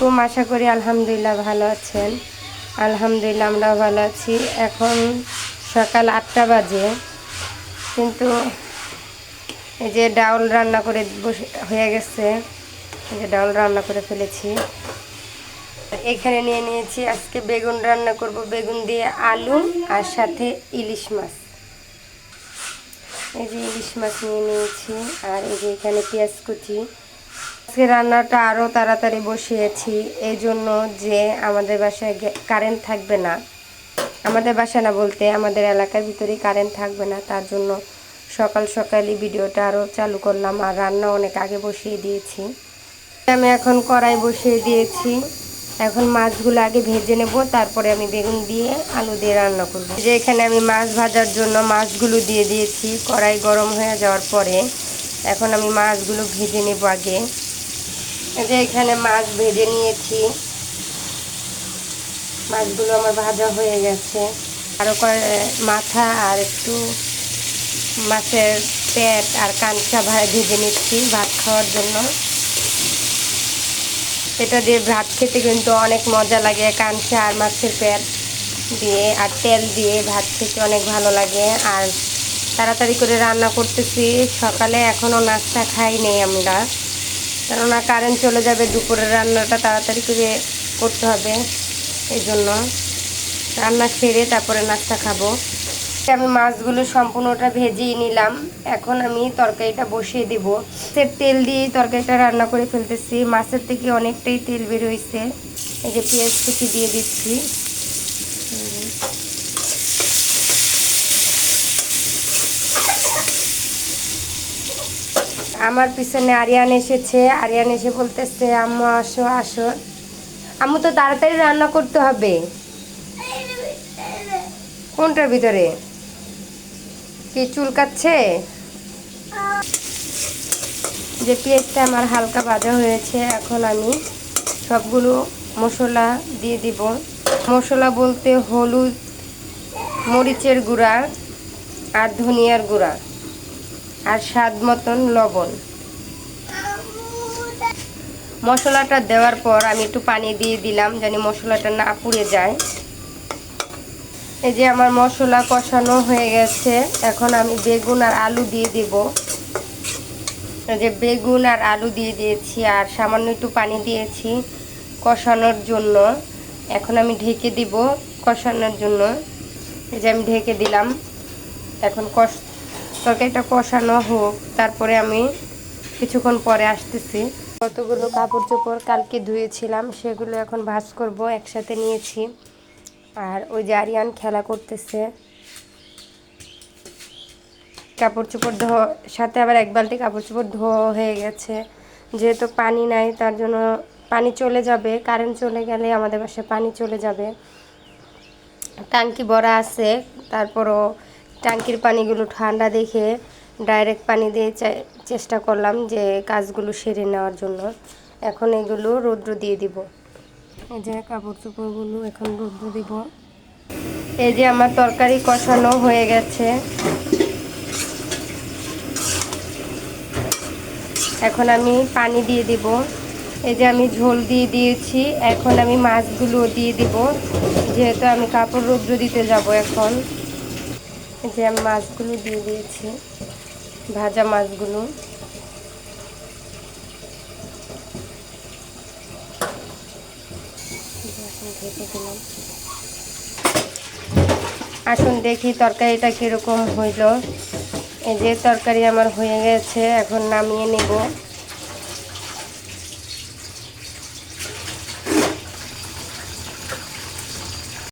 খুব আশা করি আলহামদুলিল্লাহ ভালো আছেন। আলহামদুলিল্লাহ আমরাও ভালো আছি। এখন সকাল আটটা বাজে, কিন্তু এই যে ডাউল রান্না করে বসে, হয়ে গেছে। এই যে ডাউল রান্না করে ফেলেছি। এখানে নিয়ে নিয়েছি আজকে বেগুন রান্না করব। বেগুন দিয়ে আলু আর সাথে ইলিশ মাছ। এই যে ইলিশ মাছ নিয়ে নিয়েছি, আর এই যে এখানে পেঁয়াজ কুচি। আজকে রান্নাটা আরও তাড়াতাড়ি বসিয়েছি এই জন্য যে আমাদের বাসায় কারেন্ট থাকবে না। আমাদের বাসা না বলতে, আমাদের এলাকার ভিতরেই কারেন্ট থাকবে না, তার জন্য সকাল সকালই ভিডিওটা আরও চালু করলাম আর রান্না অনেক আগে বসিয়ে দিয়েছি। আমি এখন কড়াই বসিয়ে দিয়েছি। এখন মাছগুলো আগে ভেজে নেব, তারপরে আমি বেগুন দিয়ে আলু দিয়ে রান্না করব। যে এখানে আমি মাছ ভাজার জন্য মাছগুলো দিয়ে দিয়েছি, কড়াই গরম হয়ে যাওয়ার পরে এখন আমি মাছগুলো ভেজে নেব আগে। যে এখানে মাছ ভেজে নিয়েছি। মাছগুলো আমার ভাজা হয়ে গেছে। আরও মাথা আর একটু মাছের পেট আর ভাই ভেজে নিচ্ছি ভাত খাওয়ার জন্য। এটা দিয়ে ভাত খেতে কিন্তু অনেক মজা লাগে কাঁচা আর মাছের পেট দিয়ে আর তেল দিয়ে ভাত খেতে অনেক ভালো লাগে। আর তাড়াতাড়ি করে রান্না করতেছি, সকালে এখনও নাস্তা খাইনি আমরা। কেননা কারেন্ট চলে যাবে, দুপুরের রান্নাটা তাড়াতাড়ি করে করতে হবে এই জন্য রান্না সেরে তারপরে নাস্তা খাব। আমি মাছগুলো সম্পূর্ণটা ভেজেই নিলাম। এখন আমি তরকারিটা বসিয়ে দিব। মাছের তেল দিয়েই তরকারিটা রান্না করে ফেলতেছি। মাছের থেকে অনেকটাই তেল বেরোইছে এই যে পেঁয়াজ কুচি দিয়ে দিচ্ছি। আমার পিছনে আরিয়ান এসেছে, আরিয়ান এসে বলতেছে, আম্মু, আসো আসো। আম্মু, তো তাড়াতাড়ি রান্না করতে হবে। কোনটার ভিতরে? কি চুল চুলকাচ্ছে যে পেঁয়াজটা আমার হালকা ভাজা হয়েছে, এখন আমি সবগুলো মশলা দিয়ে দিব। মশলা বলতে হলুদ, মরিচের গুঁড়া আর ধনিয়ার গুঁড়া। আর স্বাদ মতন লবণ। মশলাটা দেওয়ার পর আমি একটু পানি দিয়ে দিলাম জানি মশলাটা না পুড়ে যায়। এই যে আমার মশলা কষানো হয়ে গেছে, এখন আমি বেগুন আর আলু দিয়ে দেব। এই যে বেগুন আর আলু দিয়ে দিয়েছি আর সামান্য একটু পানি দিয়েছি কষানোর জন্য। এখন আমি ঢেকে দিব কষানোর জন্য। এই যে আমি ঢেকে দিলাম। এখন কষ তরকারিটা কষানো হোক, তারপরে আমি কিছুক্ষণ পরে আসতেছি। কতগুলো কাপড় চোপড় কালকে ধুয়েছিলাম, সেগুলো এখন ভাজ করব, একসাথে নিয়েছি। আর ওই যে আরিয়ান খেলা করতেছে। কাপড় চোপড় ধোয়া, সাথে আবার এক বালতি কাপড় চোপড় ধোয়া হয়ে গেছে। যেহেতু পানি নাই, তার জন্য পানি চলে যাবে, কারেন্ট চলে গেলে আমাদের বাসায় পানি চলে যাবে। টাঙ্কি ভরা আছে, তারপরও ট্যাঙ্কির পানিগুলো ঠান্ডা দেখে ডাইরেক্ট পানি দিয়ে চেষ্টা করলাম যে কাজগুলো সেরে নেওয়ার জন্য। এখন এগুলো রৌদ্র দিয়ে দিব। এই যে কাপড় চোপড়গুলো এখন রৌদ্র দিব। এই যে আমার তরকারি কষানো হয়ে গেছে। এখন আমি পানি দিয়ে দিব। এই যে আমি ঝোল দিয়ে দিয়েছি। এখন আমি মাছগুলো দিয়ে দিব। যেহেতু আমি কাপড় রৌদ্র দিতে যাব এখন। যে মাছগুলো দিয়ে দিয়েছি, ভাজা মাছগুলো। আসুন দেখি তরকারিটা কীরকম হইল। এই যে তরকারি আমার হয়ে গেছে, এখন নামিয়ে নেব।